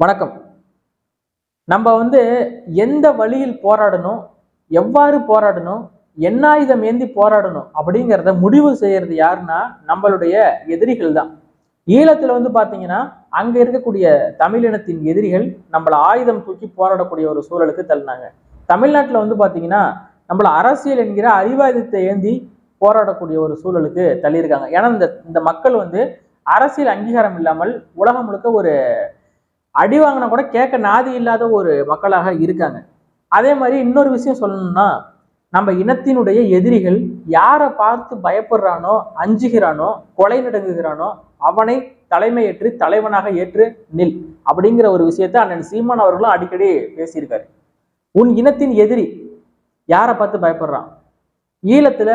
வணக்கம். நம்ம வந்து எந்த வழியில் போராடணும் எவ்வாறு போராடணும் என்ன ஆயுதம் ஏந்தி போராடணும் அப்படிங்கிறத முடிவு செய்யறது யாருன்னா நம்மளுடைய எதிரிகள் தான் ஈழத்துல வந்து பாத்தீங்கன்னா அங்க இருக்கக்கூடிய தமிழினத்தின் எதிரிகள் நம்மள ஆயுதம் தூக்கி போராடக்கூடிய ஒரு சூழலுக்கு தள்ளினாங்க. தமிழ்நாட்டில் வந்து பாத்தீங்கன்னா நம்மள அரசியல் என்கிற அறிவாயுதத்தை ஏந்தி போராடக்கூடிய ஒரு சூழலுக்கு தள்ளியிருக்காங்க. ஏன்னா இந்த இந்த மக்கள் வந்து அரசியல் அங்கீகாரம் இல்லாமல் உலகம் முழுக்க ஒரு அடி வாங்கினா கூட கேட்க நாதி இல்லாத ஒரு மக்களாக இருக்காங்க. அதே மாதிரி இன்னொரு விஷயம் சொல்லணும்னா நம்ம இனத்தினுடைய எதிரிகள் யாரை பார்த்து பயப்படுறானோ அஞ்சுகிறானோ கொலை நடுங்குகிறானோ அவனை தலைமையேற்று தலைவனாக ஏற்று நில் அப்படிங்கிற ஒரு விஷயத்த அண்ணன் சீமான் அவர்களும் அடிக்கடி பேசியிருக்காரு. உன் இனத்தின் எதிரி யாரை பார்த்து பயப்படுறான்? ஈழத்துல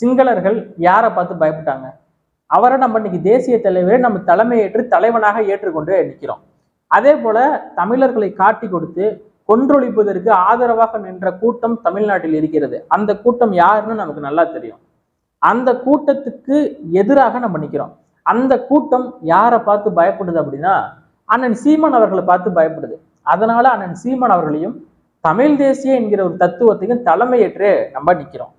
சிங்களர்கள் யாரை பார்த்து பயப்பட்டாங்க? அவரை நம்ம இன்னைக்கு தேசிய தலைவரை நம்ம தலைமையேற்று தலைவனாக ஏற்றுக்கொண்டு நிற்கிறோம் அதே போல தமிழர்களை காட்டி கொடுத்து கொன்றொழிப்பதற்கு ஆதரவாக நின்ற கூட்டம் தமிழ்நாட்டில் இருக்கிறது. அந்த கூட்டம் யாருன்னு நமக்கு நல்லா தெரியும். அந்த கூட்டத்துக்கு எதிராக நம்ம நிற்கிறோம் அந்த கூட்டம் யாரை பார்த்து பயப்படுது அப்படின்னா அண்ணன் சீமான் அவர்களை பார்த்து பயப்படுது. அதனால அண்ணன் சீமான் அவர்களையும் தமிழ் தேசிய என்கிற ஒரு தத்துவத்தையும் தலைமையேற்று நம்ம நிற்கிறோம்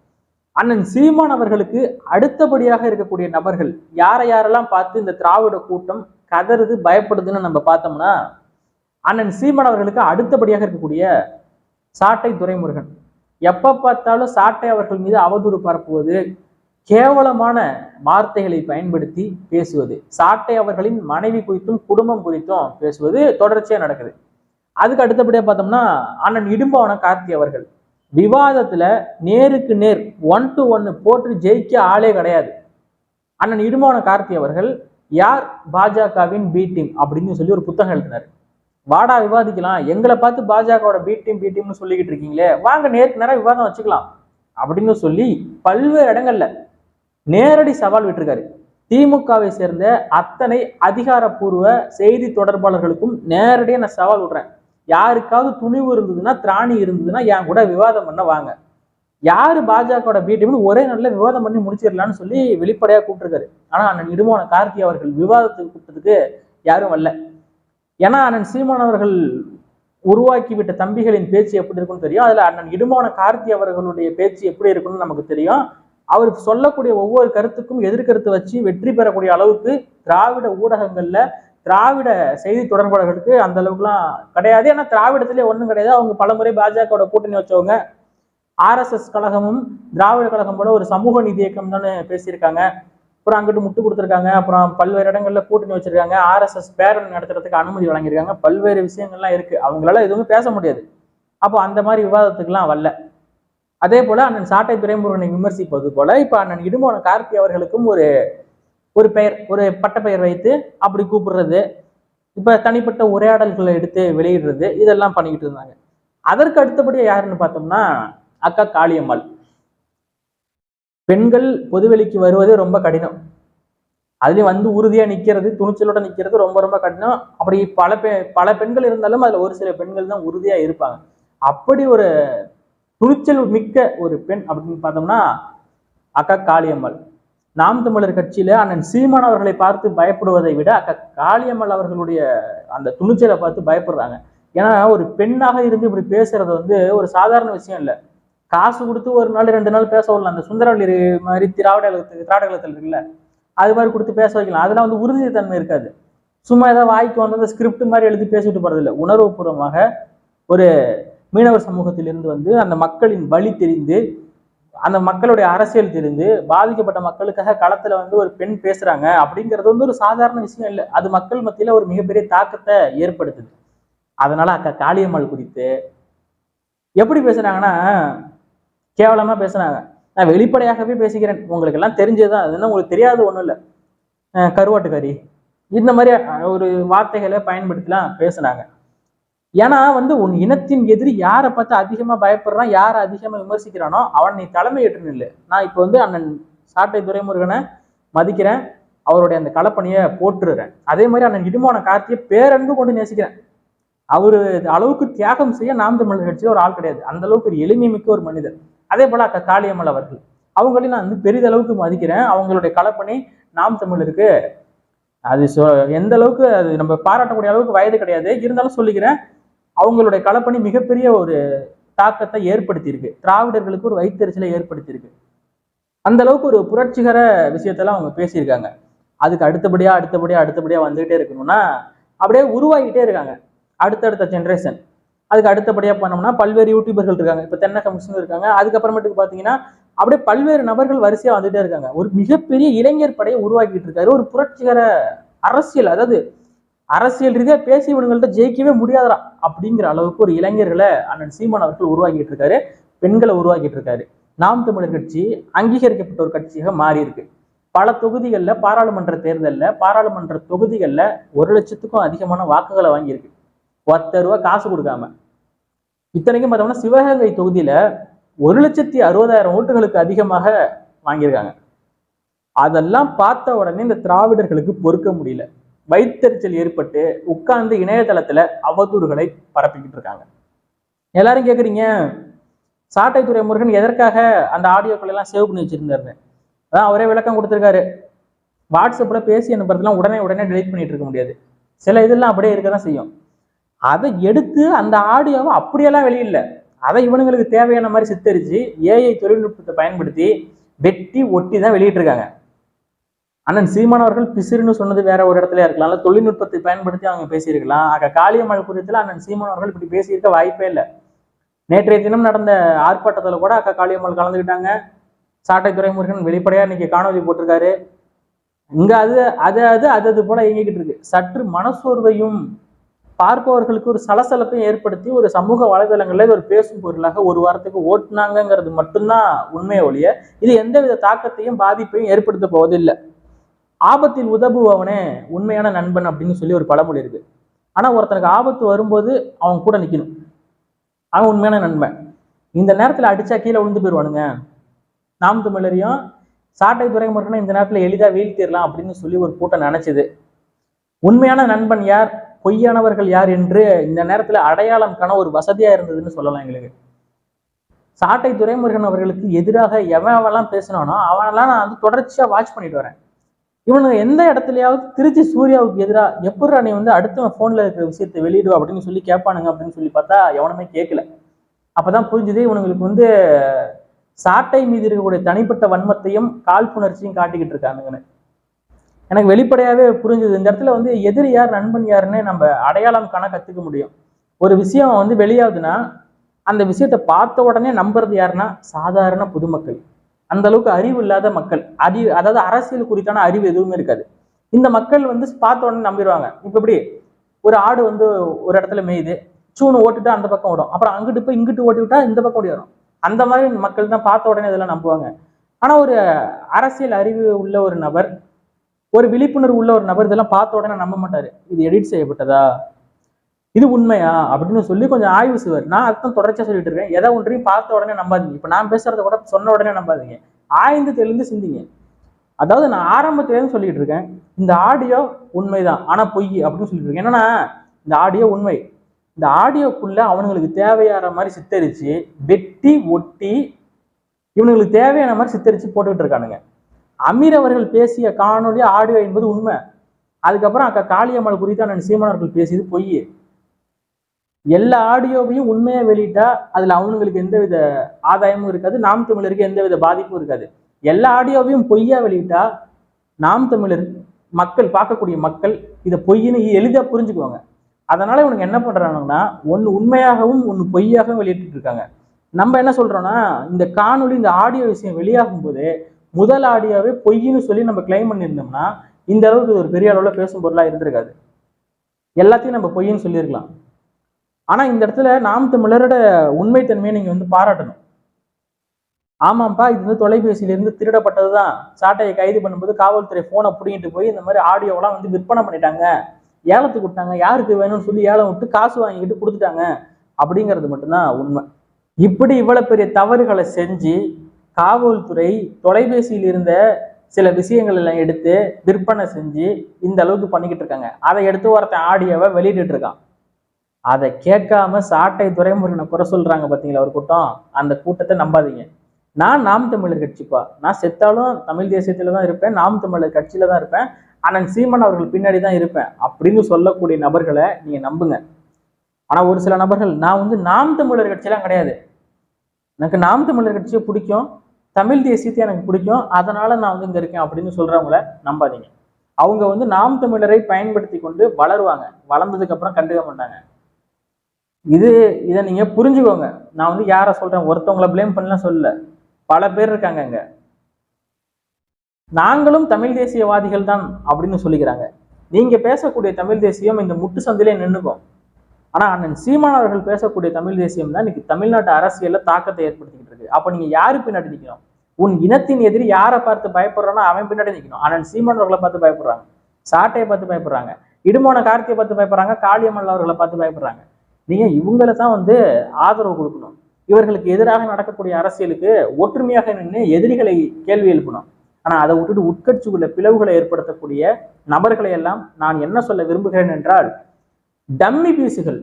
அண்ணன் சீமான் அவர்களுக்கு அடுத்தபடியாக இருக்கக்கூடிய நபர்கள் யாரை யாரெல்லாம் பார்த்து இந்த திராவிட கூட்டம் கதறுது பயப்படுதுன்னு நம்ம பார்த்தோம்னா அண்ணன் சீமான் அவர்களுக்கு அடுத்தபடியாக இருக்கக்கூடிய சாட்டை துரைமுருகன் எப்ப பார்த்தாலும் சாட்டை அவர்கள் மீது அவதூறு பரப்புவது கேவலமான வார்த்தைகளை பயன்படுத்தி பேசுவது சாட்டை அவர்களின் மனைவி குறித்தும் குடும்பம் குறித்தும் பேசுவது தொடர்ச்சியா நடக்குது. அதுக்கு அடுத்தபடியா பார்த்தோம்னா அண்ணன் இடும்பவன கார்த்தி அவர்கள். விவாதத்துல நேருக்கு நேர் ஒன் டு ஒன்னு போட்டு ஜெயிக்க ஆளே கிடையாது. அண்ணன் இடும்பவன கார்த்தி அவர்கள் யார் பாஜகவின் பி டீம் அப்படின்னு சொல்லி ஒரு புத்தகம் எழுதினார். வாடா விவாதிக்கலாம். எங்களை பார்த்து பாஜகவோட பி டீம் பி டீம்னு சொல்லிக்கிட்டு இருக்கீங்களே. வாங்க நேருக்கு நேரம் விவாதம் வச்சுக்கலாம். அப்படின்னு சொல்லி பல்வேறு இடங்கள்ல நேரடி சவால் விட்டுருக்காரு. திமுகவை சேர்ந்த அத்தனை அதிகாரப்பூர்வ செய்தி தொடர்பாளர்களுக்கும் நேரடியாக நான் சவால் விடுறேன். யாருக்காவது துணிவு இருந்ததுன்னா திராணி இருந்ததுன்னா என் கூட விவாதம் பண்ண வாங்க. யார் பாஜகவோட பி டீம்னு ஒரே நாளில் விவாதம் பண்ணி முடிச்சிடலாம்னு சொல்லி வெளிப்படையாக கூப்பிட்டுருக்காரு. ஆனால் அண்ணன் நிருமான கார்த்தி அவர்கள் விவாதத்துக்கு கூப்பிட்டதுக்கு யாரும் வரல. ஏன்னா அண்ணன் சீமான் அவர்கள் உருவாக்கி விட்ட தம்பிகளின் பேச்சு எப்படி இருக்குன்னு தெரியும். அதில் அண்ணன் இடுமான கார்த்தி அவர்களுடைய பேச்சு எப்படி இருக்குன்னு நமக்கு தெரியும். அவர் சொல்லக்கூடிய ஒவ்வொரு கருத்துக்கும் எதிர்கருத்து வச்சு வெற்றி பெறக்கூடிய அளவுக்கு திராவிட ஊடகங்களில் திராவிட செய்தி தொடர்பாளர்களுக்கு அந்த அளவுக்குலாம் கிடையாது. ஏன்னா திராவிடத்திலே ஒன்றும் கிடையாது. அவங்க பலமுறை பாஜகவோட கூட்டணி வச்சவங்க. ஆர்எஸ்எஸ் கழகமும் திராவிட கழகம் போல ஒரு சமூக நீதி இயக்கம் தானே பேசியிருக்காங்க. அப்புறம் அங்கிட்டு முட்டு கொடுத்துருக்காங்க. அப்புறம் பல்வேறு இடங்களில் கூட்டணி வச்சிருக்காங்க. ஆர்எஸ்எஸ் பேரணி நடத்துறதுக்கு அனுமதி வழங்கியிருக்காங்க. பல்வேறு விஷயங்கள்லாம் இருக்கு. அவங்களால எதுவுமே பேச முடியாது. அப்போ அந்த மாதிரி விவாதத்துக்குலாம் வரல. அதே போல அண்ணன் சாட்டை துரைமுருகனை விமர்சிப்பது போல இப்ப அண்ணன் இடுமோன கார்த்தி அவர்களுக்கும் ஒரு ஒரு பெயர் ஒரு பட்டப்பெயர் வைத்து அப்படி கூப்பிடுறது இப்ப தனிப்பட்ட உரையாடல்களை எடுத்து வெளியிடுறது இதெல்லாம் பண்ணிக்கிட்டு இருந்தாங்க. அதற்கு அடுத்தபடியாக யாருன்னு பார்த்தோம்னா அக்கா காளியம்மாள். பெண்கள் பொதுவெளிக்கு வருவது ரொம்ப கடினம். அதுலயும் வந்து உறுதியா நிக்கிறது துணிச்சலோட நிக்கிறது ரொம்ப ரொம்ப கடினம். அப்படி பல பெ பல பெண்கள் இருந்தாலும் அதுல ஒரு சில பெண்கள் தான் உறுதியா இருப்பாங்க. அப்படி ஒரு துணிச்சல் மிக்க ஒரு பெண் அப்படின்னு பார்த்தோம்னா அக்கா காளியம்மாள். நாம் தமிழர் கட்சியில அண்ணன் சீமான் அவர்களை பார்த்து பயப்படுவதை விட அக்கா காளியம்மாள் அவர்களுடைய அந்த துணிச்சலை பார்த்து பயப்படுறாங்க. ஏன்னா ஒரு பெண்ணாக இருந்து இப்படி பேசுறது வந்து ஒரு சாதாரண விஷயம் இல்லை. காசு கொடுத்து ஒரு நாள் ரெண்டு நாள் பேச விடலாம். அந்த சுந்தரவள்ளி மாதிரி திராவிட கழகத்துக்கு திராவிட கழகத்தில் இருக்குல்ல அது மாதிரி கொடுத்து பேச வைக்கலாம். அதெல்லாம் வந்து உறுதித்தன்மை இருக்காது. சும்மா ஏதாவது வாய்க்கு வந்து ஸ்கிரிப்ட் மாதிரி எழுதி பேசிட்டு போறது இல்லை. உணர்வுபூர்வமாக ஒரு மீனவர் சமூகத்திலிருந்து வந்து அந்த மக்களின் வழி தெரிந்து அந்த மக்களுடைய அரசியல் தெரிந்து பாதிக்கப்பட்ட மக்களுக்காக களத்துல வந்து ஒரு பெண் பேசுறாங்க அப்படிங்கிறது வந்து ஒரு சாதாரண விஷயம் இல்லை. அது மக்கள் மத்தியில ஒரு மிகப்பெரிய தாக்கத்தை ஏற்படுத்துது. அதனால அக்கா காளியம்மாள் குறித்து எப்படி பேசுறாங்கன்னா கேவலமா பேசுனாங்க. நான் வெளிப்படையாகவே பேசிக்கிறேன். உங்களுக்கு எல்லாம் தெரிஞ்சதுதான். அது என்ன உங்களுக்கு தெரியாத ஒண்ணும் இல்லை. அஹ் கருவாட்டு கறி இந்த மாதிரி ஒரு வார்த்தைகளை பயன்படுத்திலாம் பேசுனாங்க. ஏன்னா வந்து உன் இனத்தின் எதிரி யாரை பார்த்து அதிகமா பயப்படுறான் யாரை அதிகமா விமர்சிக்கிறானோ அவன் நீ தலைமை ஏற்றுன்னு இல்லை நான் இப்போ வந்து அண்ணன் சாட்டை துரைமுருகனை மதிக்கிறேன். அவருடைய அந்த கலப்பணியை போட்டுறேன் அதே மாதிரி அண்ணன் இடுமான கார்த்தியை பேரன்பு கொண்டு நேசிக்கிறேன். அவரு அளவுக்கு தியாகம் செய்ய நாம் தமிழர் கட்சியில ஒரு ஆள் கிடையாது. அந்த அளவுக்கு ஒரு எளிமை மிக்க ஒரு மனிதர். அதே போல அக்கா காளியம்மாள் அவர்கள். அவங்களையும் நான் வந்து பெரிதளவுக்கு மதிக்கிறேன். அவங்களுடைய கலப்பணி நாம் தமிழருக்கு. அது சொ எந்த அளவுக்கு அது நம்ம பாராட்டக்கூடிய அளவுக்கு வயது கிடையாது. இருந்தாலும் சொல்லிக்கிறேன் அவங்களுடைய கலப்பணி மிகப்பெரிய ஒரு தாக்கத்தை ஏற்படுத்தியிருக்கு. திராவிடர்களுக்கு ஒரு வைத்தறிச்சலை ஏற்படுத்தியிருக்கு. அந்த அளவுக்கு ஒரு புரட்சிகர விஷயத்தெல்லாம் அவங்க பேசியிருக்காங்க. அதுக்கு அடுத்தபடியா அடுத்தபடியா அடுத்தபடியா வந்துகிட்டே இருக்கணும்னா அப்படியே உருவாகிட்டே இருக்காங்க. அடுத்தடுத்த ஜென்ரேஷன் அதுக்கு அடுத்தபடியாக பண்ணோம்னா பல்வேறு யூடியூபர்கள் இருக்காங்க. இப்போ தென்னை கமிஷன் இருக்காங்க. அதுக்கப்புறமேட்டுக்கு பார்த்தீங்கன்னா அப்படியே பல்வேறு நபர்கள் வரிசையா வந்துட்டே இருக்காங்க. ஒரு மிகப்பெரிய இளைஞர் படையை உருவாக்கிட்டு இருக்காரு. ஒரு புரட்சிகர அரசியல் அதாவது அரசியல் ரீதியாக பேசி இவங்கள்ட்ட ஜெயிக்கவே முடியாதரா அப்படிங்கிற அளவுக்கு ஒரு இளைஞர்களை அண்ணன் சீமான் அவர்கள் உருவாக்கிட்டு இருக்காரு. பெண்களை உருவாக்கிட்டு இருக்காரு. நாம் தமிழர் கட்சி அங்கீகரிக்கப்பட்ட ஒரு கட்சியாக மாறி இருக்கு. பல தொகுதிகளில் பாராளுமன்ற தேர்தலில் பாராளுமன்ற தொகுதிகளில் ஒரு லட்சத்துக்கும் அதிகமான வாக்குகளை வாங்கியிருக்கு. ஒத்த ரூபா காசு கொடுக்காம. இத்தனைக்கும் பார்த்தோம்னா சிவகங்கை தொகுதியில ஒரு லட்சத்தி அறுபதாயிரம் ஓட்டுகளுக்கு அதிகமாக வாங்கியிருக்காங்க. அதெல்லாம் பார்த்த உடனே இந்த திராவிடர்களுக்கு பொறுக்க முடியல. வைத்தறிச்சல் ஏற்பட்டு உட்கார்ந்து இணையதளத்துல அவதூறுகளை பரப்பிக்கிட்டு இருக்காங்க. எல்லாரும் கேக்குறீங்க? சாட்டைத்துறை முருகன் எதற்காக அந்த ஆடியோக்கள் எல்லாம் சேவ் பண்ணி வச்சிருந்தாரு அதான் அவரே விளக்கம் கொடுத்திருக்காரு. வாட்ஸ்அப்ல பேசி அனுப்புறதுலாம் உடனே உடனே டெலிட் பண்ணிட்டு இருக்க முடியாது. சில இதெல்லாம் அப்படியே இருக்க தான் செய்யும். அதை எடுத்து அந்த ஆடியோவை அப்படியெல்லாம் வெளியில்ல. அதை இவனுங்களுக்கு தேவையான மாதிரி சித்தரித்து ஏஐ தொழில்நுட்பத்தை பயன்படுத்தி வெட்டி ஒட்டி தான் வெளியிட்டிருக்காங்க. அண்ணன் சீமான் அவர்கள் பிசிறுன்னு சொன்னது வேற ஒரு இடத்துல இருக்கலாம். இல்லை தொழில்நுட்பத்தை பயன்படுத்தி அவங்க பேசியிருக்கலாம். ஆக காளியம்மாள் குறித்துல அண்ணன் சீமான் அவர்கள் இப்படி பேசியிருக்க வாய்ப்பே இல்லை. நேற்றைய தினம் நடந்த ஆர்ப்பாட்டத்தில் கூட அக்கா காளியம்மாள் கலந்துக்கிட்டாங்க சாட்டை துறைமுருகன் வெளிப்படையாக இன்னைக்கு காணொலி போட்டிருக்காரு. இங்கே அது அது அது அது அது போல இயங்கிக்கிட்டு இருக்கு. சற்று மனசோர்வையும் பார்ப்பவர்களுக்கு ஒரு சலசலப்பையும் ஏற்படுத்தி ஒரு சமூக வலைதளங்களில் ஒரு பேசும் பொருளாக ஒரு வாரத்துக்கு ஓட்டுனாங்கங்கிறது மட்டும்தான் உண்மையை ஒழிய இது எந்தவித தாக்கத்தையும் பாதிப்பையும் ஏற்படுத்த போவதில்லை. ஆபத்தில் உதவுபவனே உண்மையான நண்பன் அப்படின்னு சொல்லி ஒரு பழமொழி இருக்கு. ஆனா ஒருத்தனுக்கு ஆபத்து வரும்போது அவன் கூட நிற்கணும் அவன் உண்மையான நண்பன். இந்த நேரத்தில் அடிச்சா கீழே விழுந்து போயிடுவானுங்க நாம் தமிழரையும் சாட்டை துறைமுருகனை இந்த நேரத்தில் எளிதா வீழ்த்திடலாம் அப்படின்னு சொல்லி ஒரு கூட்டம் நினைச்சது. உண்மையான நண்பன் யார்? பொய்யானவர்கள் யார் என்று இந்த நேரத்துல அடையாளம் காண ஒரு வசதியா இருந்ததுன்னு சொல்லலாம் எங்களுக்கு. சாட்டை துரைமுருகன் அவர்களுக்கு எதிராக எவன் அவெல்லாம் பேசினானோ அவனெல்லாம் நான் வந்து தொடர்ச்சியா வாட்ச் பண்ணிட்டு வரேன். இவனுங்க எந்த இடத்துலயாவது திருச்சி சூர்யாவுக்கு எதிராக எப்படா நீ வந்து அடுத்தவன் ஃபோனில் இருக்கிற விஷயத்தை வெளியிடுவா அப்படின்னு சொல்லி கேட்பானுங்க அப்படின்னு சொல்லி பார்த்தா எவனுமே கேட்கல. அப்பதான் புரிஞ்சுது இவனுங்களுக்கு வந்து சாட்டை மீது இருக்கக்கூடிய தனிப்பட்ட வன்மத்தையும் காழ்ப்புணர்ச்சியும் காட்டிக்கிட்டு இருக்கானுங்கன்னு. எனக்கு வெளிப்படையாகவே புரிஞ்சுது. இந்த இடத்துல வந்து எதிரி யார் நண்பன் யாருன்னு நம்ம அடையாளம் காண கத்துக்க முடியும். ஒரு விஷயம் வந்து வெளியாகுதுன்னா அந்த விஷயத்தை பார்த்த உடனே நம்புறது யாருன்னா சாதாரண பொதுமக்கள். அந்த அளவுக்கு அறிவு இல்லாத மக்கள். அறிவு அதாவது அரசியல் குறித்தான அறிவு எதுவுமே இருக்காது. இந்த மக்கள் வந்து பார்த்த உடனே நம்பிடுவாங்க. இப்போ இப்படி ஒரு ஆடு வந்து ஒரு இடத்துல மேயுது. சூனு ஓட்டுட்டா அந்த பக்கம் ஓடும். அப்புறம் அங்கிட்டு போய் இங்கிட்டு ஓட்டி விட்டா இந்த பக்கம் ஓடி வரும். அந்த மாதிரி மக்கள் தான் பார்த்த உடனே இதெல்லாம் நம்புவாங்க. ஆனா ஒரு அரசியல் அறிவு உள்ள ஒரு நபர் ஒரு விழிப்புணர்வு உள்ள ஒரு நபர் இதெல்லாம் பார்த்த உடனே நம்ப மாட்டாரு. இது எடிட் செய்யப்பட்டதா? இது உண்மையா? அப்படின்னு சொல்லி கொஞ்சம் ஆய்வு செய்வார். நான் அர்த்தம் தொடர்ச்சியா சொல்லிட்டு இருக்கேன். எதை ஒன்றையும் பார்த்த உடனே நம்பாதீங்க. இப்ப நான் பேசுறத கூட சொன்ன உடனே நம்பாதீங்க. ஆய்ந்து தெளிந்து சிந்திங்க. அதாவது நான் ஆரம்பத்திலேருந்து சொல்லிட்டு இருக்கேன். இந்த ஆடியோ உண்மைதான். ஆனா பொய் அப்படின்னு சொல்லிட்டு இருக்கேன். என்னன்னா இந்த ஆடியோ உண்மை. இந்த ஆடியோக்குள்ள அவனுங்களுக்கு தேவையான மாதிரி சித்தரிச்சு வெட்டி ஒட்டி இவனுங்களுக்கு தேவையான மாதிரி சித்தரிச்சு போட்டுக்கிட்டு இருக்கானுங்க. அமீர் அவர்கள் பேசிய காணொலி ஆடியோ என்பது உண்மை. அதுக்கப்புறம் அக்கா காளியம்மாள் குறித்து அண்ணன் சீமான் அவர்கள் பேசியது பொய் எல்லா ஆடியோவையும் உண்மையாக வெளியிட்டா அதில் அவனுங்களுக்கு எந்தவித ஆதாயமும் இருக்காது நாம் தமிழருக்கு எந்தவித பாதிப்பும் இருக்காது. எல்லா ஆடியோவையும் பொய்யா வெளியிட்டா நாம் தமிழர் மக்கள் பார்க்கக்கூடிய மக்கள் இதை பொய்ன்னு எளிதாக புரிஞ்சுக்குவாங்க. அதனால இவனுக்கு என்ன பண்ணுறாங்கன்னா ஒன்று உண்மையாகவும் ஒன்று பொய்யாகவும் வெளியிட்டு இருக்காங்க. நம்ம என்ன சொல்றோம்னா இந்த காணொலி இந்த ஆடியோ விஷயம் வெளியாகும் போது முதல் ஆடியோவே பொய்ன்னு சொல்லி நம்ம கிளைம் பண்ணியிருந்தோம்னா இந்த அளவுக்கு ஒரு பெரிய அளவில் பேசும் பொருளாக இருந்திருக்காது. எல்லாத்தையும் நம்ம பொய்ன்னு சொல்லியிருக்கலாம். ஆனால் இந்த இடத்துல நாம் தமிழரோட உண்மைத்தன்மையை நீங்கள் வந்து பாராட்டணும். ஆமாம்ப்பா இது வந்து தொலைபேசியிலிருந்து திருடப்பட்டதுதான். சாட்டையை கைது பண்ணும்போது காவல்துறை ஃபோனை பிடிங்கிட்டு போய் இந்த மாதிரி ஆடியோவெல்லாம் வந்து விற்பனை பண்ணிட்டாங்க. ஏலத்துக்கு விட்டாங்க. யாருக்கு வேணும்னு சொல்லி ஏலம் விட்டு காசு வாங்கிக்கிட்டு கொடுத்துட்டாங்க. அப்படிங்கிறது மட்டும்தான் உண்மை. இப்படி இவ்வளோ பெரிய தவறுகளை செஞ்சு காவல்துறை தொலைபேசியில் இருந்த சில விஷயங்கள் எல்லாம் எடுத்து விற்பனை செஞ்சு இந்த அளவுக்கு பண்ணிக்கிட்டு இருக்காங்க. அதை எடுத்து ஒருத்தன் ஆடியோவை வெளியிட்டு இருக்கான். அதை கேட்காம சாட்டை துறைமுருகனை குறை சொல்றாங்க பாத்தீங்களா ஒரு கூட்டம்? அந்த கூட்டத்தை நம்பாதீங்க. நான் நாம் தமிழர் கட்சிப்பா? நான் செத்தாலும் தமிழ் தேசியத்துல தான் இருப்பேன் நாம் தமிழர் கட்சியில தான் இருப்பேன் அண்ணன் சீமன் அவர்கள் பின்னாடி தான் இருப்பேன் அப்படின்னு சொல்லக்கூடிய நபர்களை நீங்க நம்புங்க. ஆனா ஒரு சில நபர்கள் நான் வந்து நாம் தமிழர் கட்சியெல்லாம் கிடையாது. எனக்கு நாம் தமிழர் கட்சியை பிடிக்கும். தமிழ் தேசியத்தை எனக்கு பிடிக்கும். அதனால நான் வந்து இங்க இருக்கேன் அப்படின்னு சொல்றவங்கள நம்பாதீங்க. அவங்க வந்து நாம் தமிழரை பயன்படுத்தி கொண்டு வளருவாங்க. வளர்ந்ததுக்கு அப்புறம் கண்டுக்க மாட்டாங்க. இது இதை நீங்க புரிஞ்சுக்கோங்க. நான் வந்து யாரை சொல்றேன்? ஒருத்தவங்கள ப்ளேம் பண்ணலாம் சொல்லல. பல பேர் இருக்காங்க இங்க. நாங்களும் தமிழ் தேசியவாதிகள் தான் அப்படின்னு சொல்லிக்கிறாங்க. நீங்க பேசக்கூடிய தமிழ் தேசியம் இந்த முட்டு சந்திலே நின்றுக்கும் ஆனால் அண்ணன் சீமான் அவர்கள் பேசக்கூடிய தமிழ் தேசியம் தான் இன்னைக்கு தமிழ்நாட்டு அரசியலில் தாக்கத்தை ஏற்படுத்திக்கிட்டு இருக்கு. அப்போ நீங்கள் யாரு பின்னாடி நிற்கணும் உன் இனத்தின் எதிரி யாரை பார்த்து பயப்படுறானோ அவன் பின்னாடி நிற்கணும் அண்ணன் சீமான் அவர்களை பார்த்து பயப்படுறாங்க. சாட்டையை பார்த்து பயப்படுறாங்க. இடுமோன கார்த்தியை பார்த்து பயப்படுறாங்க. காளியம்மன் அவர்களை பார்த்து பயப்படுறாங்க. நீங்கள் இவங்களை தான் வந்து ஆதரவு கொடுக்கணும். இவர்களுக்கு எதிராக நடக்கக்கூடிய அரசியலுக்கு ஒற்றுமையாக நின்று எதிரிகளை கேள்வி எழுப்பணும். ஆனால் அதை விட்டுட்டு உட்கட்சிக்குள்ள பிளவுகளை ஏற்படுத்தக்கூடிய நபர்களை எல்லாம் நான் என்ன சொல்ல விரும்புகிறேன் என்றால் டம்மி பீஸுகள்.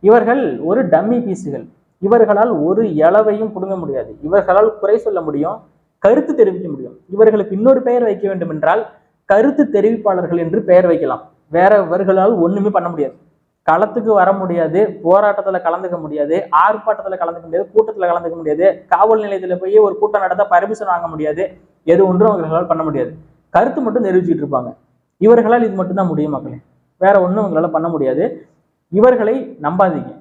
இவர்கள் ஒரு டம்மி பீஸுகள். இவர்களால் ஒரு இளவையும் புடுங்க முடியாது. இவர்களால் குறை சொல்ல முடியும் கருத்து தெரிவிக்க முடியும். இவர்களுக்கு இன்னொரு பெயர் வைக்க வேண்டும் என்றால் கருத்து தெரிவிப்பாளர்கள் என்று பெயர் வைக்கலாம். வேற இவர்களால் ஒண்ணுமே பண்ண முடியாது. களத்துக்கு வர முடியாது போராட்டத்துல கலந்துக்க முடியாது ஆர்ப்பாட்டத்துல கலந்துக்க முடியாது கூட்டத்துல கலந்துக்க முடியாது காவல் நிலையத்துல போய் ஒரு கூட்டம் நடத்த பர்மிஷன் வாங்க முடியாது எது ஒன்றும் அவர்களால் பண்ண முடியாது. கருத்து மட்டும் தெரிவிச்சுட்டு இருப்பாங்க. இவர்களால் இது மட்டும்தான் முடியும் மக்களே. வேற ஒன்றும் உங்களால பண்ண முடியாது. இவர்களை நம்பாதீங்க.